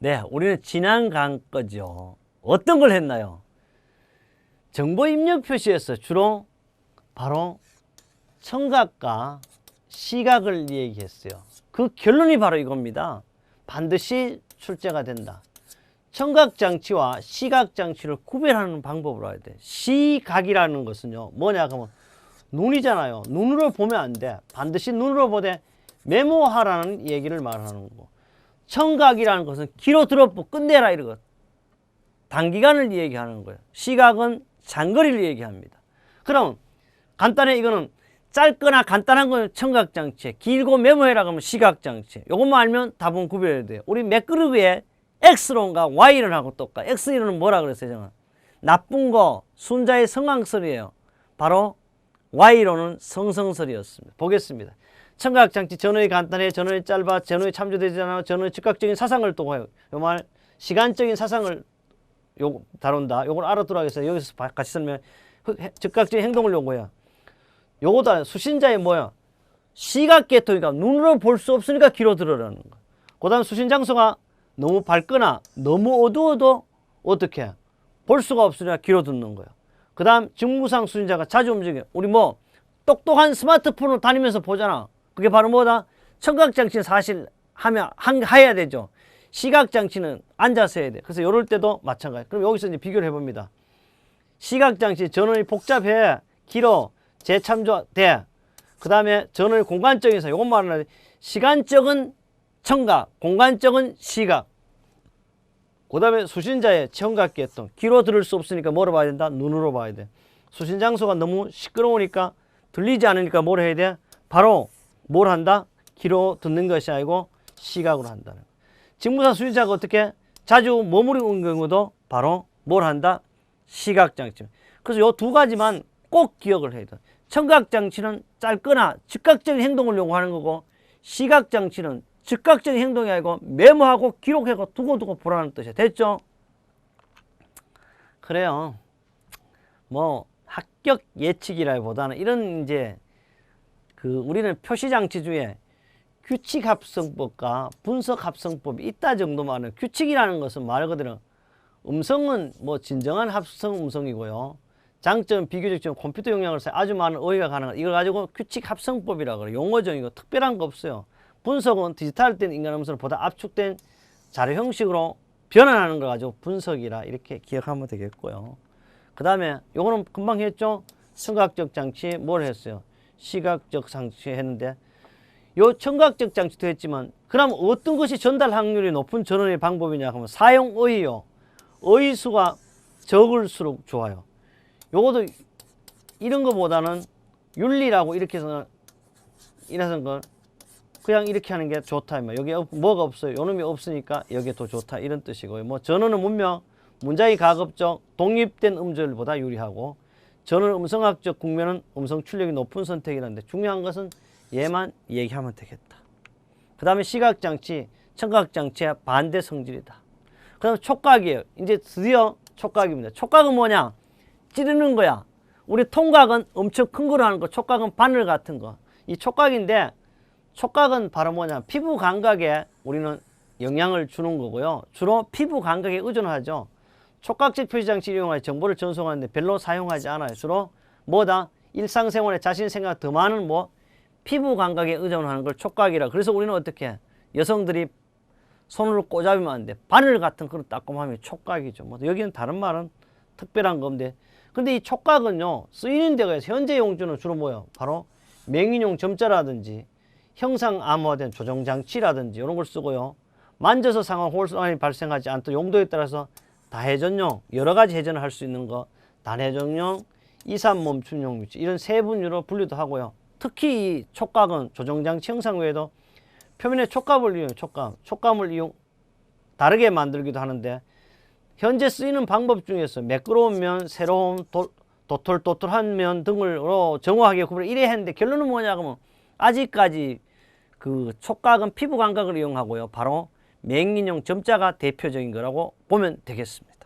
네, 우리는 지난 강 거죠. 어떤 걸 했나요? 정보 입력 표시에서 주로 바로 청각과 시각을 얘기했어요. 그 결론이 바로 이겁니다. 반드시 출제가 된다. 청각 장치와 시각 장치를 구별하는 방법으로 해야 돼. 시각이라는 것은요. 뭐냐 그러면 눈이잖아요. 눈으로 보면 안 돼. 반드시 눈으로 보되 메모하라는 얘기를 말하는 거고. 청각이라는 것은 귀로 들어보 끝내라 이런 것. 단기간을 얘기하는 거예요. 시각은 장거리를 얘기합니다. 그럼 간단해 이거는 짧거나 간단한 건 청각 장치, 길고 메모해라 그러면 시각 장치. 요것만 알면 답은 구별해야 돼요. 우리 맥그룹 위에 X론과 Y를 하고 똑같아. X론은 뭐라 그랬어요, 저는? 나쁜 거 순자의 성황설이에요. 바로 Y론은 성성설이었습니다. 보겠습니다. 청각 장치 전원이 간단해, 전원이 짧아, 전원이 참조되지 않아, 전원의 즉각적인 사상을 또 해요. 요말 시간적인 사상을 요 다룬다. 요걸 알아두라 해서 여기서 바- 같이 설명. 즉각적인 행동을 요구해요. 요거다 수신자의 뭐야? 시각 계통이니까 눈으로 볼 수 없으니까 귀로 들으라는 거. 그다음 수신 장소가 너무 밝거나 너무 어두워도 어떻게 볼 수가 없으니까 귀로 듣는 거야. 그 다음 직무상 수신자가 자주 움직여. 우리 뭐 똑똑한 스마트폰을 다니면서 보잖아. 그게 바로 뭐다? 청각 장치는 사실 하면 한 해야 되죠. 시각 장치는 앉아서 해야 돼. 그래서 이럴 때도 마찬가지. 그럼 여기서 이제 비교를 해봅니다. 시각 장치 전원이 복잡해, 길어, 재참조 돼. 그 다음에 전원이 공간적인서 이건 말하는 시간적은 청각, 공간적은 시각. 그 다음에 수신자의 청각 계통. 귀로 들을 수 없으니까 뭐로 봐야 된다? 눈으로 봐야 돼. 수신 장소가 너무 시끄러우니까 들리지 않으니까 뭘 해야 돼? 바로 뭘 한다? 귀로 듣는 것이 아니고 시각으로 한다는. 직무상 수신자가 어떻게 자주 머무르는 경우도 바로 뭘 한다? 시각 장치. 그래서 요두 가지만 꼭 기억을 해야 돼. 청각 장치는 짧거나 즉각적인 행동을 요구하는 거고 시각 장치는 즉각적인 행동이 아니고 메모하고 기록하고 두고두고 보라는 뜻이야. 됐죠? 그래요. 뭐 합격 예측이라기보다는 이런 이제 그 우리는 표시 장치 중에 규칙 합성법과 분석 합성법이 있다 정도만은 규칙이라는 것은 말 그대로 음성은 뭐 진정한 합성 음성이고요. 장점 비교적 좀 컴퓨터 용량을 써 아주 많은 어휘가 가능한 이걸 가지고 규칙 합성법이라 그래 용어죠 이거 특별한 거 없어요. 분석은 디지털 된 인간 음성을 보다 압축된 자료 형식으로 변환하는 걸 가지고 분석이라 이렇게 기억하면 되겠고요. 그 다음에 요거는 금방 했죠. 청각적 장치 뭘 했어요? 시각적 장치 했는데 요 청각적 장치도 했지만 그럼 어떤 것이 전달 확률이 높은 전원의 방법이냐 하면 사용 어휘요. 어휘 수가 적을수록 좋아요. 요것도 이런 거보다는 윤리라고 이렇게 해서 이래서 걸 그냥 이렇게 하는 게 좋다 뭐 여기 없- 뭐가 없어요 요놈이 없으니까 여기에 더 좋다 이런 뜻이고요 뭐 전원은 분명 문자의 가급적 독립된 음절보다 유리하고 전원 음성학적 국면은 음성 출력이 높은 선택이라는데 중요한 것은 얘만 얘기하면 되겠다 그 다음에 시각장치 청각장치의 반대 성질이다 그 다음에 촉각이에요 이제 드디어 촉각입니다 촉각은 뭐냐 찌르는 거야. 우리 통각은 엄청 큰 거로 하는 거, 촉각은 바늘 같은 거. 이 촉각인데 촉각은 바로 뭐냐? 피부 감각에 우리는 영향을 주는 거고요. 주로 피부 감각에 의존하죠. 촉각적 표시장치 이용하여 정보를 전송하는데 별로 사용하지 않아요. 주로 뭐다? 일상생활에 자신 생각 더 많은 뭐 피부 감각에 의존하는 걸 촉각이라. 그래서 우리는 어떻게 해? 여성들이 손으로 꽂아주면 안 돼. 바늘 같은 그런 따끔함이 촉각이죠. 뭐 여기는 다른 말은 특별한 건데 근데 이 촉각은요 쓰이는 데가 있어요. 현재 용주는 주로 뭐예요? 바로 명인용 점자라든지 형상 암호화된 조정 장치라든지 이런 걸 쓰고요. 만져서 상황 혼란이 발생하지 않도록 용도에 따라서 다회전용 여러 가지 회전을 할 수 있는 거 단회전용 이산 멈춤용 위치 이런 세 분류로 분류도 하고요. 특히 이 촉각은 조정 장치 형상 외에도 표면의 촉감을 이용 촉감 촉감을 이용 다르게 만들기도 하는데 현재 쓰이는 방법 중에서 매끄러운 면, 새로운 도, 도톨도톨한 면 등으로 정확하게 구분을 이래 했는데 결론은 뭐냐 그러면 아직까지 그 촉각은 피부 감각을 이용하고요. 바로 맹인용 점자가 대표적인 거라고 보면 되겠습니다.